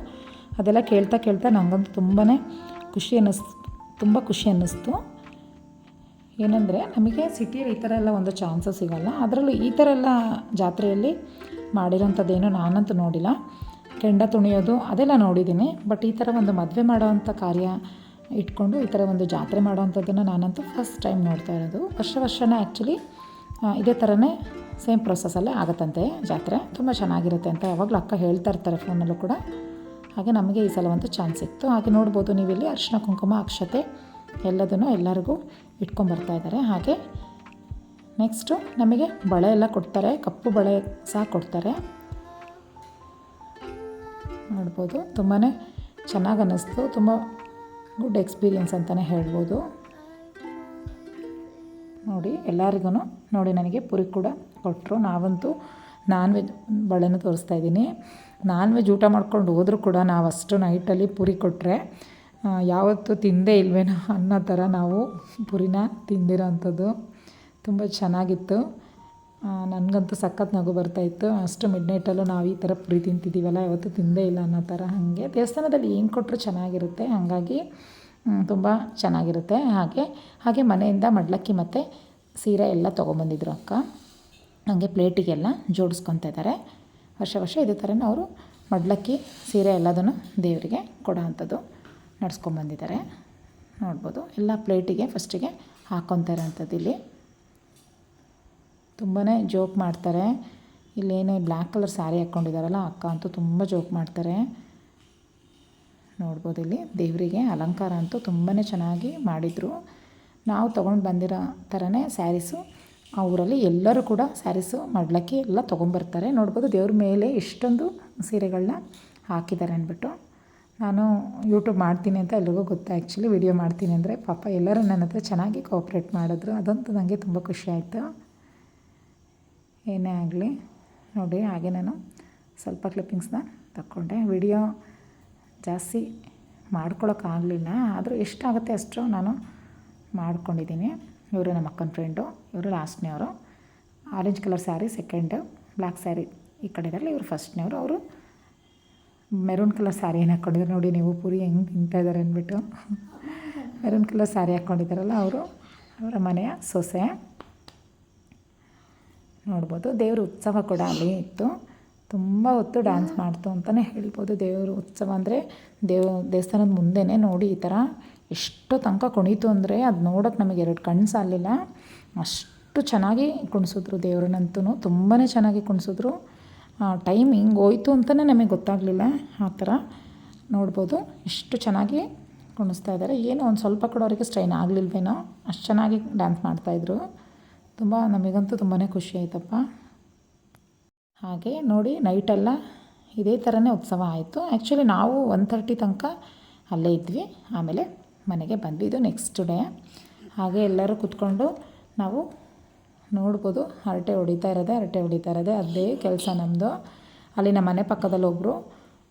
ಅದೆಲ್ಲ ಕೇಳ್ತಾ ಕೇಳ್ತಾ ನನಗಂತೂ ತುಂಬಾ ಖುಷಿ ಅನ್ನಿಸ್ತು, ತುಂಬ ಖುಷಿ ಅನ್ನಿಸ್ತು. ಏನಂದರೆ ನಮಗೆ ಸಿಟಿಯಲ್ಲಿ ಈ ಥರ ಎಲ್ಲ ಒಂದು ಚಾನ್ಸಸ್ ಸಿಗೋಲ್ಲ. ಅದರಲ್ಲೂ ಈ ಥರ ಎಲ್ಲ ಜಾತ್ರೆಯಲ್ಲಿ ಮಾಡಿರೋಂಥದ್ದೇನು ನಾನಂತೂ ನೋಡಿಲ್ಲ. ಕೆಂಡ ತುಣಿಯೋದು ಅದೆಲ್ಲ ನೋಡಿದ್ದೀನಿ. ಬಟ್ ಈ ಥರ ಒಂದು ಮದುವೆ ಮಾಡೋವಂಥ ಕಾರ್ಯ ಇಟ್ಕೊಂಡು ಈ ಥರ ಒಂದು ಜಾತ್ರೆ ಮಾಡೋವಂಥದ್ದನ್ನು ನಾನಂತೂ ಫಸ್ಟ್ ಟೈಮ್ ನೋಡ್ತಾ ಇರೋದು. ವರ್ಷ ವರ್ಷನೇ ಆ್ಯಕ್ಚುಲಿ ಇದೇ ಥರನೇ ಸೇಮ್ ಪ್ರೊಸೆಸಲ್ಲೇ ಆಗುತ್ತಂತೆ ಜಾತ್ರೆ. ತುಂಬ ಚೆನ್ನಾಗಿರುತ್ತೆ ಅಂತ ಯಾವಾಗಲೂ ಅಕ್ಕ ಹೇಳ್ತಾ ಇರ್ತಾರೆ ಫೋನಲ್ಲೂ ಕೂಡ. ಹಾಗೆ ನಮಗೆ ಈ ಸಲ ಒಂದು ಚಾನ್ಸ್ ಸಿಕ್ತು ಹಾಗೆ ನೋಡ್ಬೋದು ನೀವಿಲ್ಲಿ ಅರಿಶಿನ ಕುಂಕುಮ, ಅಕ್ಷತೆ ಎಲ್ಲದನ್ನು ಎಲ್ಲರಿಗೂ ಇಟ್ಕೊಂಬರ್ತಾ ಇದ್ದಾರೆ. ಹಾಗೆ ನೆಕ್ಸ್ಟು ನಮಗೆ ಬಳೆ ಎಲ್ಲ ಕೊಡ್ತಾರೆ. ಕಪ್ಪು ಬಳೆ ಸಹ ಕೊಡ್ತಾರೆ. ನೋಡ್ಬೋದು. ತುಂಬಾ ಚೆನ್ನಾಗಿ ಅನ್ನಿಸ್ತು. ತುಂಬ ಗುಡ್ ಎಕ್ಸ್ಪೀರಿಯನ್ಸ್ ಅಂತಲೇ ಹೇಳ್ಬೋದು. ನೋಡಿ ಎಲ್ಲರಿಗೂ ನೋಡಿ, ನನಗೆ ಪುರಿ ಕೂಡ ಕೊಟ್ಟರು ನಾವಂತೂ ನಾನ್ ವೆಜ್ ಬಳೆನೂ ತೋರಿಸ್ತಾ ಇದ್ದೀನಿ. ನಾನ್ ವೆಜ್ ಊಟ ಮಾಡ್ಕೊಂಡು ಹೋದರೂ ಕೂಡ ನಾವು ಅಷ್ಟು ನೈಟಲ್ಲಿ ಪುರಿ ಕೊಟ್ಟರೆ ಯಾವತ್ತೂ ತಿಂದೇ ಇಲ್ವೇನೋ ಅನ್ನೋ ಥರ ನಾವು ಪುರಿನ ತಿಂದಿರೋ ಅಂಥದ್ದು ತುಂಬ ಚೆನ್ನಾಗಿತ್ತು. ನನಗಂತೂ ಸಖತ್ ನಗು ಬರ್ತಾಯಿತ್ತು ಅಷ್ಟು ಮಿಡ್ ನೈಟಲ್ಲೂ ನಾವು ಈ ಥರ ಪುರಿ ತಿಂತಿದ್ದೀವಲ್ಲ ಯಾವತ್ತೂ ತಿಂದೇ ಇಲ್ಲ ಅನ್ನೋ ಥರ ಹಾಗೆ. ದೇವಸ್ಥಾನದಲ್ಲಿ ಏನು ಕೊಟ್ಟರು ಚೆನ್ನಾಗಿರುತ್ತೆ, ಹಾಗಾಗಿ ತುಂಬ ಚೆನ್ನಾಗಿರುತ್ತೆ. ಹಾಗೆ ಹಾಗೆ ಮನೆಯಿಂದ ಮಡ್ಲಕ್ಕಿ ಮತ್ತು ಸೀರೆ ಎಲ್ಲ ತೊಗೊಂಬಂದಿದ್ರು ಅಕ್ಕ. ಹಾಗೆ ಪ್ಲೇಟಿಗೆಲ್ಲ ಜೋಡಿಸ್ಕೊತಾ ಇದ್ದಾರೆ ವರ್ಷ ವರ್ಷ ಇದೇ ಥರನೇ ಅವರು ಮಡ್ಲಕ್ಕಿ, ಸೀರೆ ಎಲ್ಲದನ್ನು ದೇವರಿಗೆ ಕೊಡೋ ಅಂಥದ್ದು ನಡ್ಸ್ಕೊಂಬಂದಿದ್ದಾರೆ. ನೋಡ್ಬೋದು, ಎಲ್ಲ ಪ್ಲೇಟಿಗೆ ಫಸ್ಟಿಗೆ ಹಾಕೊತಾ ಇರೋಂಥದ್ದು ಇಲ್ಲಿ ತುಂಬಾ ಜೋಕ್ ಮಾಡ್ತಾರೆ. ಇಲ್ಲೇನು ಬ್ಲ್ಯಾಕ್ ಕಲರ್ ಸ್ಯಾರಿ ಹಾಕ್ಕೊಂಡಿದ್ದಾರಲ್ಲ ಅಕ್ಕ ಅಂತೂ ತುಂಬ ಜೋಕ್ ಮಾಡ್ತಾರೆ. ನೋಡ್ಬೋದು ಇಲ್ಲಿ ದೇವರಿಗೆ ಅಲಂಕಾರ ಅಂತೂ ತುಂಬಾ ಚೆನ್ನಾಗಿ ಮಾಡಿದರು. ನಾವು ತೊಗೊಂಡು ಬಂದಿರೋ ಥರನೇ ಸ್ಯಾರೀಸು, ಆ ಊರಲ್ಲಿ ಎಲ್ಲರೂ ಕೂಡ ಸ್ಯಾರೀಸು ಮಡ್ಲಕ್ಕಿ ಎಲ್ಲ ತೊಗೊಂಬರ್ತಾರೆ. ನೋಡ್ಬೋದು ದೇವ್ರ ಮೇಲೆ ಇಷ್ಟೊಂದು ಸೀರೆಗಳನ್ನ ಹಾಕಿದ್ದಾರೆ ಅಂದ್ಬಿಟ್ಟು. ನಾನು ಯೂಟ್ಯೂಬ್ ಮಾಡ್ತೀನಿ ಅಂತ ಎಲ್ರಿಗೂ ಗೊತ್ತು. ಆ್ಯಕ್ಚುಲಿ ವಿಡಿಯೋ ಮಾಡ್ತೀನಿ ಅಂದರೆ ಪಾಪ ಎಲ್ಲರೂ ನನ್ನ ಹತ್ರ ಚೆನ್ನಾಗಿ ಕೋಆಪ್ರೇಟ್ ಮಾಡಿದ್ರು. ಅದಂತೂ ನನಗೆ ತುಂಬ ಖುಷಿ ಆಯಿತು. ಏನೇ ಆಗಲಿ ನೋಡಿ ಹಾಗೆ ನಾನು ಸ್ವಲ್ಪ ಕ್ಲಿಪ್ಪಿಂಗ್ಸ್ನ ತಕ್ಕೊಂಡೆ. ವಿಡಿಯೋ ಜಾಸ್ತಿ ಮಾಡ್ಕೊಳ್ಳೋಕ್ಕಾಗಲಿಲ್ಲ ಆದರೂ ಎಷ್ಟಾಗುತ್ತೆ ಅಷ್ಟು ನಾನು ಮಾಡ್ಕೊಂಡಿದ್ದೀನಿ. ಇವರು ನಮ್ಮ ಅಕ್ಕನ ಫ್ರೆಂಡು ಇವರು ಲಾಸ್ಟ್ನೇವರು orange colour sari second black sari ಈ ಕಡೆ ಇದಾರಲ್ಲ ಇವರು ಫಸ್ಟ್ನೇವರು ಅವರು ಮೆರೂನ್ ಕಲರ್ ಸ್ಯಾರಿ ಏನು ಹಾಕ್ಕೊಂಡಿದ್ರು ನೋಡಿ ನೀವು ಪೂರಿ ಹೆಂಗೆ ತಿಂತಾ ಇದ್ದಾರೆ ಅಂದ್ಬಿಟ್ಟು. ಮೆರೂನ್ ಕಲರ್ ಸ್ಯಾರಿ ಹಾಕ್ಕೊಂಡಿದ್ದಾರಲ್ಲ ಅವರು. ಅವರ ಮನೆಯ ಸೊಸೆ. ನೋಡ್ಬೋದು. ದೇವ್ರ ಉತ್ಸವ ಕೂಡ ಅಲ್ಲಿ ಇತ್ತು. ತುಂಬ ಹೊತ್ತು ಡ್ಯಾನ್ಸ್ ಮಾಡ್ತು ಅಂತಲೇ ಹೇಳ್ಬೋದು. ದೇವ್ರ ಉತ್ಸವ ಅಂದರೆ ದೇವ್, ದೇವಸ್ಥಾನದ ಮುಂದೆನೇ ನೋಡಿ ಈ ಥರ ಎಷ್ಟು ತನಕ ಕುಣಿತು ಅಂದರೆ ಅದು ನೋಡೋಕೆ ನಮಗೆ ಎರಡು ಕಣ್ಣು ಸಾಲಿಲ್ಲ ಅಷ್ಟು ಚೆನ್ನಾಗಿ ಕುಣಿಸಿದ್ರು ದೇವ್ರನ್ನಂತೂ ತುಂಬಾ ಚೆನ್ನಾಗಿ ಕುಣಿಸಿದ್ರು. ಟೈಮಿಂಗ್ ಹೋಯಿತು ಹೋಯ್ತು ಅಂತಲೇ ನಮಗೆ ಗೊತ್ತಾಗಲಿಲ್ಲ ಆ ಥರ ನೋಡ್ಬೋದು ಎಷ್ಟು ಚೆನ್ನಾಗಿ ಕುಣಿಸ್ತಾ ಇದ್ದಾರೆ ಏನೋ ಒಂದು ಸ್ವಲ್ಪ ಕೂಡ ಅವರಿಗೆ ಸ್ಟ್ರೈನ್ ಆಗಲಿಲ್ವೇನೋ. ಅಷ್ಟು ಚೆನ್ನಾಗಿ ಡ್ಯಾನ್ಸ್ ಮಾಡ್ತಾಯಿದ್ರು ತುಂಬ ನಮಗಂತೂ ತುಂಬಾ ಖುಷಿ ಆಯ್ತಪ್ಪ. ಹಾಗೆ ನೋಡಿ ನೈಟೆಲ್ಲ ಇದೇ ಥರನೇ ಉತ್ಸವ ಆಯಿತು. ಆ್ಯಕ್ಚುಲಿ ನಾವು ಒನ್ ತರ್ಟಿ ತನಕ ಅಲ್ಲೇ ಇದ್ವಿ. ಆಮೇಲೆ ಮನೆಗೆ ಬಂದ್ವಿ ಇದು ನೆಕ್ಸ್ಟ್ ಡೇ ಹಾಗೆ ಎಲ್ಲರೂ ಕೂತ್ಕೊಂಡು ನಾವು ನೋಡ್ಬೋದು, ಹರಟೆ ಹೊಡಿತಾ ಇರೋದೆ, ಹರಟೆ ಹೊಡಿತಾ ಇರೋದೆ, ಅದೇ ಕೆಲಸ ನಮ್ಮದು ಅಲ್ಲಿ ನಮ್ಮ ಮನೆ ಪಕ್ಕದಲ್ಲಿ ಒಬ್ಬರು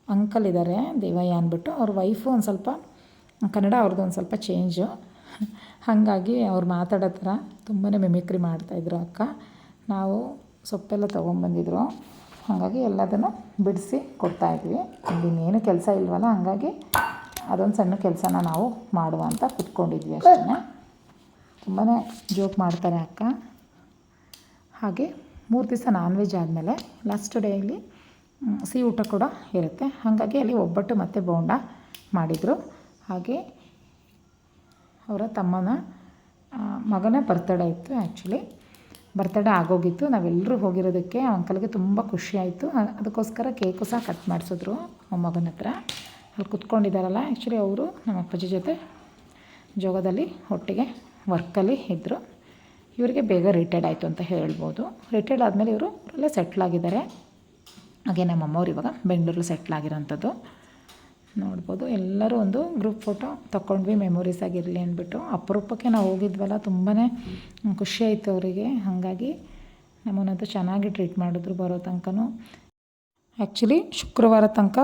ಅಂಕಲ್ ಇದ್ದಾರೆ ದೇವಯ್ಯ ಅಂದ್ಬಿಟ್ಟು. ಅವ್ರ ವೈಫು ಒಂದು ಸ್ವಲ್ಪ, ಕನ್ನಡ ಅವ್ರದ್ದು ಒಂದು ಸ್ವಲ್ಪ ಚೇಂಜು ಹಾಗಾಗಿ ಅವ್ರು ಮಾತಾಡೋ ಥರ ತುಂಬಾ ಮಿಮಿಕ್ರಿ ಮಾಡ್ತಾಯಿದ್ರು ಅಕ್ಕ. ನಾವು ಸೊಪ್ಪೆಲ್ಲ ತೊಗೊಂಬಂದಿದ್ರು. ಹಾಗಾಗಿ ಎಲ್ಲದನ್ನು ಬಿಡಿಸಿ ಕೊಡ್ತಾಯಿದ್ವಿ ಇನ್ನೇನು ಕೆಲಸ ಇಲ್ವಲ್ಲ ಹಾಗಾಗಿ ಅದೊಂದು ಸಣ್ಣ ಕೆಲಸನ ನಾವು ಮಾಡುವ ಅಂತ ಕುತ್ಕೊಂಡಿದ್ವಿ ಅಷ್ಟೇ. ತುಂಬಾ ಜೋಕ್ ಮಾಡ್ತಾರೆ ಅಕ್ಕ. ಹಾಗೆ ಮೂರು ದಿವಸ ನಾನ್ ವೆಜ್ ಆದಮೇಲೆ ಲಾಸ್ಟ್ ಡೇಯಲ್ಲಿ ಸಿಹಿ ಊಟ ಕೂಡ ಇರುತ್ತೆ. ಹಾಗಾಗಿ ಅಲ್ಲಿ ಒಬ್ಬಟ್ಟು ಮತ್ತು ಬೋಂಡ ಮಾಡಿದರು. ಹಾಗೆ ಅವರ ತಮ್ಮನ ಮಗನ ಬರ್ತಡೇ ಇತ್ತು ಆ್ಯಕ್ಚುಲಿ ಬರ್ತಡೇ ಆಗೋಗಿತ್ತು. ನಾವೆಲ್ಲರೂ ಹೋಗಿರೋದಕ್ಕೆ ಅಂಕಲ್ಗೆ ತುಂಬ ಖುಷಿ ಆಯಿತು. ಅದಕ್ಕೋಸ್ಕರ ಕೇಕು ಸಹ ಕಟ್ ಮಾಡಿಸಿದ್ರು ಮಗನ ಹತ್ರ. ಅಲ್ಲಿ ಕುತ್ಕೊಂಡಿದ್ದಾರಲ್ಲ ಆ್ಯಕ್ಚುಲಿ ಅವರು ನಮ್ಮ ಅಪ್ಪಾಜಿ ಜೊತೆ ಜೋಗದಲ್ಲಿ ಒಟ್ಟಿಗೆ ವರ್ಕಲ್ಲಿ ಇದ್ದರು ಇವರಿಗೆ ಬೇಗ ರಿಟೈರ್ಡ್ ಆಯಿತು ಅಂತ ಹೇಳ್ಬೋದು. ರಿಟೈರ್ಡ್ ಆದಮೇಲೆ ಇವರು ಎಲ್ಲ ಸೆಟ್ಲ್ ಆಗಿದ್ದಾರೆ. ಹಾಗೆ ನಮ್ಮ ಅಮ್ಮವ್ರು ಇವಾಗ ಬೆಂಗಳೂರಲ್ಲಿ ಸೆಟ್ಲ್ ಆಗಿರೋಂಥದ್ದು. ನೋಡ್ಬೋದು. ಎಲ್ಲರೂ ಒಂದು ಗ್ರೂಪ್ ಫೋಟೋ ತಗೊಂಡ್ವಿ ಮೆಮೊರೀಸ್ ಆಗಿರಲಿ ಅಂದ್ಬಿಟ್ಟು. ಅಪರೂಪಕ್ಕೆ ನಾವು ಹೋಗಿದ್ವಲ್ಲ ತುಂಬಾ ಖುಷಿ ಆಯಿತು ಅವರಿಗೆ. ಹಾಗಾಗಿ ನಮ್ಮನ್ನಂತೂ ಚೆನ್ನಾಗಿ ಟ್ರೀಟ್ ಮಾಡಿದ್ರು ಬರೋ ತನಕನೂ. ಆ್ಯಕ್ಚುಲಿ ಶುಕ್ರವಾರ ತನಕ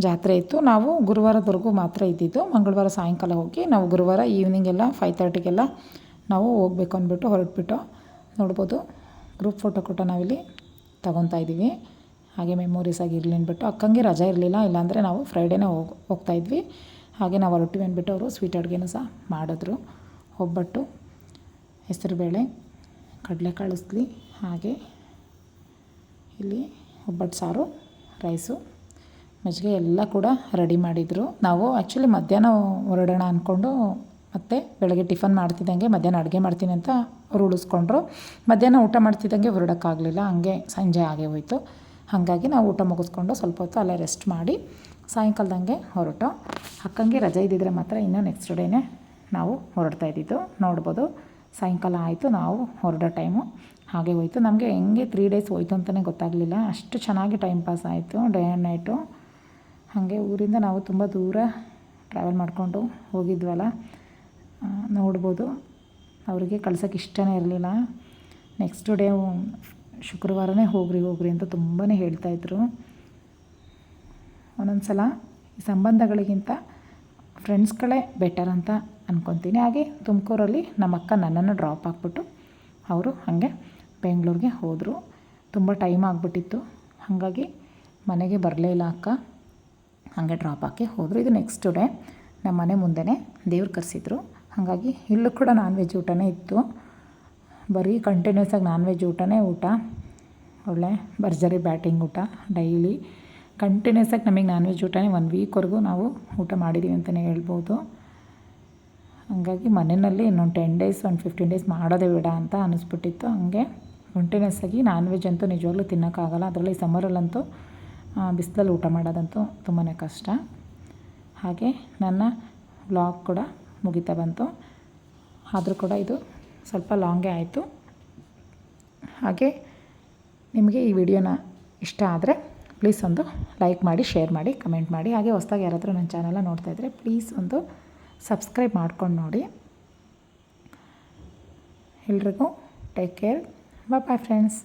ಜಾತ್ರೆ ಇತ್ತು. ನಾವು ಗುರುವಾರದವರೆಗೂ ಮಾತ್ರ ಇದ್ದಿದ್ದು. ಮಂಗಳವಾರ ಸಾಯಂಕಾಲ ಹೋಗಿ ನಾವು ಗುರುವಾರ ಈವ್ನಿಂಗ್ ಎಲ್ಲ ಫೈವ್ ತರ್ಟಿಗೆಲ್ಲ ನಾವು ಹೋಗ್ಬೇಕು ಅಂದ್ಬಿಟ್ಟು ಹೊರಟ್ಬಿಟ್ಟು ನೋಡ್ಬೋದು. ಗ್ರೂಪ್ ಫೋಟೋ ಕೂಡ ನಾವಿಲ್ಲಿ ತಗೊತಾ ಇದ್ದೀವಿ. ಹಾಗೆ ಮೆಮೊರೀಸ್ ಆಗಿರಲಿ ಅಂದ್ಬಿಟ್ಟು ಅಕ್ಕಂಗೆ ರಜೆ ಇರಲಿಲ್ಲ, ಇಲ್ಲಾಂದರೆ ನಾವು ಫ್ರೈಡೇನೇ ಹೋಗಿ ಹೋಗ್ತಾಯಿದ್ವಿ ಹಾಗೆ ನಾವು ಹೊರಟಿವಿ ಅಂದ್ಬಿಟ್ಟು ಅವರು ಸ್ವೀಟ್ ಅಡುಗೆನೂ ಸಹ ಮಾಡಿದ್ರು. ಒಬ್ಬಟ್ಟು ಹೆಸರುಬೇಳೆ ಕಡಲೆ ಕಳಿಸ್ಲಿ, ಹಾಗೆ ಇಲ್ಲಿ ಒಬ್ಬಟ್ಟು ಸಾರು, ರೈಸು. ಮಜ್ಜಿಗೆ ಎಲ್ಲ ಕೂಡ ರೆಡಿ ಮಾಡಿದರು. ನಾವು ಆ್ಯಕ್ಚುಲಿ ಮಧ್ಯಾಹ್ನ ಹೊರಡೋಣ ಅಂದ್ಕೊಂಡು ಮತ್ತೆ ಬೆಳಗ್ಗೆ ಟಿಫನ್ ಮಾಡ್ತಿದ್ದಂಗೆ ಮಧ್ಯಾಹ್ನ ಅಡುಗೆ ಮಾಡ್ತೀನಿ ಅಂತ ಅವ್ರು ಉಳಿಸ್ಕೊಂಡ್ರು ಮಧ್ಯಾಹ್ನ ಊಟ ಮಾಡ್ತಿದ್ದಂಗೆ ಹೊರಡೋಕ್ಕಾಗಲಿಲ್ಲ, ಹಂಗೆ ಸಂಜೆ ಆಗೇ ಹೋಯಿತು. ಹಾಗಾಗಿ ನಾವು ಊಟ ಮುಗಿಸ್ಕೊಂಡು ಸ್ವಲ್ಪ ಹೊತ್ತು ಅಲ್ಲೇ ರೆಸ್ಟ್ ಮಾಡಿ ಸಾಯಂಕಾಲದಂಗೆ ಹೊರಟು. ಅಕ್ಕಂಗೆ ರಜೆ ಇದ್ದಿದ್ರೆ ಮಾತ್ರ ಇನ್ನೂ ನೆಕ್ಸ್ಟ್ ಡೇನೇ ನಾವು ಹೊರಡ್ತಾ ಇದ್ದಿದ್ದು. ನೋಡ್ಬೋದು ಸಾಯಂಕಾಲ ಆಯಿತು, ನಾವು ಹೊರಡೋ ಟೈಮು ಹಾಗೆ ಹೋಯಿತು. ನಮಗೆ ಹೆಂಗೆ ತ್ರೀ ಡೇಸ್ ಹೋಯ್ತು ಅಂತಲೇ ಗೊತ್ತಾಗಲಿಲ್ಲ. ಅಷ್ಟು ಚೆನ್ನಾಗಿ ಟೈಮ್ ಪಾಸ್ ಆಯಿತು ಡೇ ಆ್ಯಂಡ್ ನೈಟು ಹಾಗೆ ಊರಿಂದ ನಾವು ತುಂಬ ದೂರ ಟ್ರಾವೆಲ್ ಮಾಡಿಕೊಂಡು ಹೋಗಿದ್ವಲ್ಲ ನೋಡ್ಬೋದು. ಅವರಿಗೆ ಕಳ್ಸೋಕ್ಕೆ ಇಷ್ಟನೇ ಇರಲಿಲ್ಲ. ನೆಕ್ಸ್ಟ್ ಡೇ ಶುಕ್ರವಾರನೇ ಹೋಗ್ರಿ ಹೋಗ್ರಿ ಅಂತ ತುಂಬಾ ಹೇಳ್ತಾಯಿದ್ರು ಒಂದೊಂದು ಸಲ ಈ ಸಂಬಂಧಗಳಿಗಿಂತ ಫ್ರೆಂಡ್ಸ್ಗಳೇ ಬೆಟರ್ ಅಂತ ಅಂದ್ಕೊತೀನಿ ಹಾಗೆ ತುಮಕೂರಲ್ಲಿ ನಮ್ಮ ಅಕ್ಕ ನನ್ನನ್ನು ಡ್ರಾಪ್ ಆಗಿಬಿಟ್ಟು ಅವರು ಹಾಗೆ ಬೆಂಗಳೂರಿಗೆ ಹೋದರು. ತುಂಬ ಟೈಮ್ ಆಗಿಬಿಟ್ಟಿತ್ತು. ಹಾಗಾಗಿ ಮನೆಗೆ ಬರಲೇ ಇಲ್ಲ ಅಕ್ಕ. ಹಾಗೆ ಡ್ರಾಪ್ ಹಾಕಿ ಹೋದರು. ಇದು ನೆಕ್ಸ್ಟ್ ಡೇ ನಮ್ಮ ಮನೆ ಮುಂದೆನೇ ದೇವ್ರು ಕರೆಸಿದ್ರು. ಹಾಗಾಗಿ ಇಲ್ಲೂ ಕೂಡ ನಾನ್ ವೆಜ್ ಊಟನೇ ಇತ್ತು. ಬರೀ ಕಂಟಿನ್ಯೂಸ್ ಆಗಿ ನಾನ್ ವೆಜ್ ಊಟನೇ ಊಟ. ಒಳ್ಳೆ ಭರ್ಜರಿ ಬ್ಯಾಟಿಂಗ್ ಊಟ ಡೈಲಿ ಕಂಟಿನ್ಯೂಸ್ ಆಗಿ ನಮಗೆ ನಾನ್ ವೆಜ್ ಊಟನೇ ಒಂದು ವೀಕ್ವರೆಗೂ ನಾವು ಊಟ ಮಾಡಿದ್ದೀವಿ ಅಂತಲೇ ಹೇಳ್ಬೋದು. ಹಾಗಾಗಿ ಮನೆಯಲ್ಲಿ ಇನ್ನೊಂದು ಟೆನ್ ಡೇಸ್ ಒಂದು ಫಿಫ್ಟೀನ್ ಡೇಸ್ ಮಾಡೋದೇ ಬೇಡ ಅಂತ ಅನ್ನಿಸ್ಬಿಟ್ಟಿತ್ತು ಹಂಗೆ ಕಂಟಿನ್ಯೂಸ್ ಆಗಿ ನಾನ್ ವೆಜ್ ಅಂತೂ ನಿಜವಾಗ್ಲೂ ತಿನ್ನೋಕ್ಕಾಗಲ್ಲ. ಅದರಲ್ಲಿ ಸಮ್ಮರಲ್ಲಂತೂ ಬಿಸಿಲಲ್ಲಿ ಊಟ ಮಾಡೋದಂತೂ ತುಂಬಾ ಕಷ್ಟ. ಹಾಗೆ ನನ್ನ ವ್ಲಾಗ್ ಕೂಡ ಮುಗಿತಾ ಬಂತು. ಆದರೂ ಕೂಡ ಇದು ಸ್ವಲ್ಪ ಲಾಂಗೇ ಆಯಿತು. ಹಾಗೆ ನಿಮಗೆ ಈ ವಿಡಿಯೋನ ಇಷ್ಟ ಆದರೆ ಪ್ಲೀಸ್ ಒಂದು ಲೈಕ್ ಮಾಡಿ, ಶೇರ್ ಮಾಡಿ, ಕಮೆಂಟ್ ಮಾಡಿ. ಹಾಗೆ ಹೊಸ್ದಾಗಿ ಯಾರಾದರೂ ನನ್ನ ಚಾನಲ್ನ ನೋಡ್ತಾ ಇದ್ದರೆ ಪ್ಲೀಸ್ ಒಂದು ಸಬ್ಸ್ಕ್ರೈಬ್ ಮಾಡ್ಕೊಂಡು ನೋಡಿ. ಎಲ್ರಿಗೂ ಟೇಕ್ ಕೇರ್. Bye friends